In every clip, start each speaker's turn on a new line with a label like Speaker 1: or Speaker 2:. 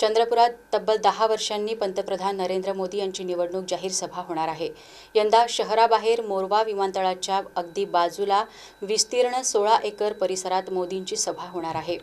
Speaker 1: चंद्रपुरात तब्बल दहा वर्षांनी पंतप्रधान नरेंद्र मोदी यांची निवडणूक जाहीर सभा होणार आहे. यंदा शहराबाहेर मोरवा विमानतळाच्या अगदी बाजूला विस्तीर्ण सोळा एकर परिसरात मोदींची सभा होणार आहे.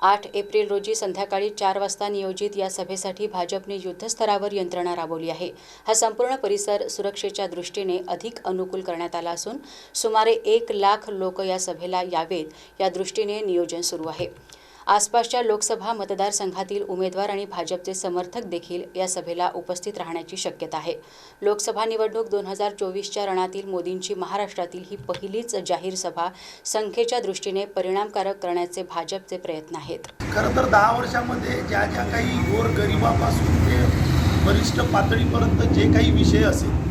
Speaker 1: आठ एप्रिल रोजी संध्याकाळी चार वाजता नियोजित या सभेसाठी भाजपने युद्धस्तरावर यंत्रणा राबवली आहे. हा संपूर्ण परिसर सुरक्षेच्या दृष्टीने अधिक अनुकूल करण्यात आला असून सुमारे एक लाख लोक या सभेला यावेत. या दृष्टीने नियोजन सुरू आहे. आसपासच्या लोकसभा मतदारसंघातील उमेदवार आणि भाजपचे समर्थक देखील या सभेला उपस्थित राहण्याची शक्यता आहे. लोकसभा निवडणूक दोन हजार चोवीसच्या रणातील मोदींची महाराष्ट्रातील ही पहिलीच जाहीर सभा संख्येच्या दृष्टीने परिणामकारक करण्याचे भाजपचे प्रयत्न आहेत.
Speaker 2: खरं तर दहा वर्षामध्ये ज्या ज्या काही गोर गरिबापासून ते वरिष्ठ पातळीपर्यंत जे काही विषय असेल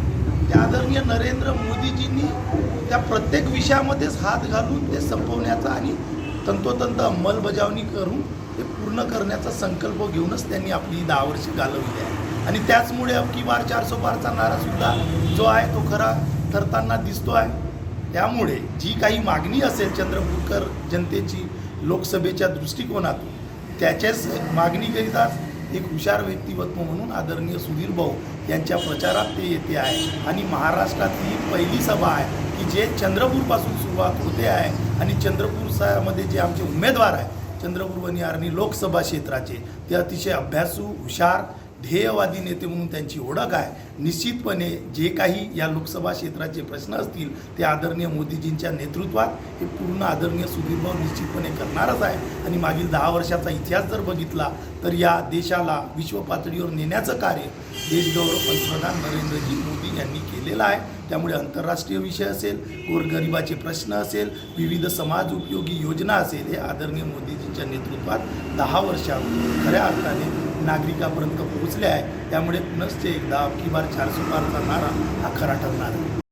Speaker 2: त्या आदरणीय नरेंद्र मोदीजींनी त्या प्रत्येक विषयामध्येच हात घालून ते संपवण्याचा आणि तंतोतंत अंमलबजावणी करून ते पूर्ण करण्याचा संकल्प घेऊनच त्यांनी आपली दहा वर्षे घालवली आहे. आणि त्याचमुळे अबकी बार चारसो बारचा नारासुद्धा जो आहे तो खरा ठरताना दिसतो आहे. त्यामुळे जी काही मागणी असेल चंद्रपूरकर जनतेची लोकसभेच्या दृष्टिकोनातून त्याच्याच मागणीकरिता एक हुशार व्यक्तिमत्व म्हणून आदरणीय सुधीर भाऊ यांच्या प्रचारात ते येते आहे. आणि महाराष्ट्रातली पहिली सभा आहे की जे चंद्रपूरपासून सुरुवात होते आहे. आणि चंद्रपूरमध्ये जे आमचे उमेदवार आहे चंद्रपूर वनिहारणी लोकसभा क्षेत्राचे ते अतिशय अभ्यासू हुशार ध्येयवादी नेते म्हणून त्यांची ओळख आहे. निश्चितपणे जे काही या लोकसभा क्षेत्राचे प्रश्न असतील ते आदरणीय मोदीजींच्या नेतृत्वात हे पूर्ण आदरणीय सुधीरभाऊ निश्चितपणे करणारच आहे आणि मागील दहा वर्षाचा इतिहास जर बघितला तर या देशाला विश्व पातळीवर नेण्याचं कार्य देशगौरव पंतप्रधान नरेंद्रजी मोदी यांनी केलेलं आहे. त्यामुळे आंतरराष्ट्रीय विषय असेल गोरगरिबाचे प्रश्न असेल विविध समाज उपयोगी योजना असेल हे आदरणीय मोदीजींच्या नेतृत्वात दहा वर्षात खऱ्या अर्थाने नागरिकापर्यंत पोहोचले आहे त्यामुळे पुनश्च एकदा अबकी बार चारशे पारचा नारा हा खरा ठरणार